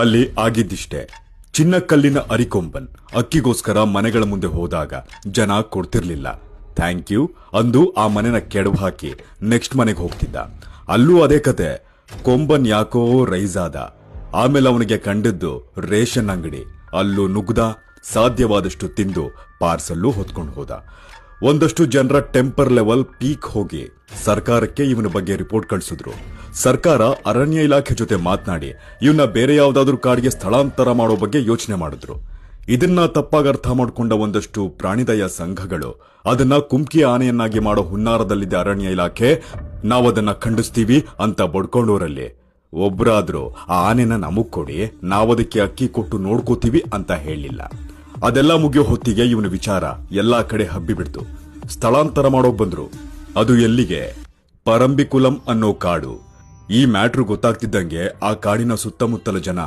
ಅಲ್ಲಿ ಆಗಿದ್ದಿಷ್ಟೇ. ಚಿನ್ನಕಲ್ಲಿನ ಅರಿಕೊಂಬನ್ ಅಕ್ಕಿಗೋಸ್ಕರ ಮನೆಗಳ ಮುಂದೆ ಹೋದಾಗ ಜನ ಕೊಡ್ತಿರ್ಲಿಲ್ಲ. ಥ್ಯಾಂಕ್ ಯು ಅಂದು ಆ ಮನೆನ ಕೆಡವು ಹಾಕಿ ನೆಕ್ಸ್ಟ್ ಮನೆಗೆ ಹೋಗ್ತಿದ್ದ. ಅಲ್ಲೂ ಅದೇ ಕತೆ. ಕೊಂಬನ್ ಯಾಕೋ ರೈಸ್ ಆದ ಆಮೇಲೆ ಅವನಿಗೆ ಕಂಡದ್ದು ರೇಷನ್ ಅಂಗಡಿ. ಅಲ್ಲೂ ನುಗ್ದ ಸಾಧ್ಯವಾದಷ್ಟು ತಿಂದು ಪಾರ್ಸಲ್ಲೂ ಹೊತ್ಕೊಂಡು ಹೋದ. ಒಂದಷ್ಟು ಜನರ ಟೆಂಪರ್ ಲೆವೆಲ್ ಪೀಕ್ ಹೋಗಿ ಸರ್ಕಾರಕ್ಕೆ ಇವನ ಬಗ್ಗೆ ರಿಪೋರ್ಟ್ ಕಳಿಸಿದ್ರು. ಸರ್ಕಾರ ಅರಣ್ಯ ಇಲಾಖೆ ಜೊತೆ ಮಾತನಾಡಿ ಇವನ್ನ ಬೇರೆ ಯಾವುದಾದ್ರೂ ಕಾಡಿಗೆ ಸ್ಥಳಾಂತರ ಮಾಡೋ ಬಗ್ಗೆ ಯೋಚನೆ ಮಾಡಿದ್ರು. ಇದನ್ನ ತಪ್ಪಾಗಿ ಅರ್ಥ ಮಾಡಿಕೊಂಡ ಒಂದಷ್ಟು ಪ್ರಾಣಿದಯ ಸಂಘಗಳು ಅದನ್ನ ಕುಮ್ಕಿ ಆನೆಯನ್ನಾಗಿ ಮಾಡೋ ಹುನ್ನಾರದಲ್ಲಿದ್ದ ಅರಣ್ಯ ಇಲಾಖೆ. ನಾವದನ್ನ ಖಂಡಿಸ್ತೀವಿ ಅಂತ ಬಡ್ಕೊಂಡೋರಲ್ಲಿ. ಒಬ್ರಾದ್ರೂ ಆ ಆನೆನ ನಮಗ್ ಕೊಡಿ, ನಾವದಕ್ಕೆ ಅಕ್ಕಿ ಕೊಟ್ಟು ನೋಡ್ಕೋತೀವಿ ಅಂತ ಹೇಳಿಲ್ಲ. ಅದೆಲ್ಲ ಮುಗಿಯೋ ಹೊತ್ತಿಗೆ ಇವನ ವಿಚಾರ ಎಲ್ಲಾ ಕಡೆ ಹಬ್ಬಿಬಿಡ್ತು. ಸ್ಥಳಾಂತರ ಮಾಡೋಕ್ ಬಂದ್ರು. ಅದು ಎಲ್ಲಿಗೆ? ಪರಂಬಿಕುಲಂ ಅನ್ನೋ ಕಾಡು. ಈ ಮ್ಯಾಟ್ರು ಗೊತ್ತಾಗ್ತಿದ್ದಂಗೆ ಆ ಕಾಡಿನ ಸುತ್ತಮುತ್ತಲ ಜನ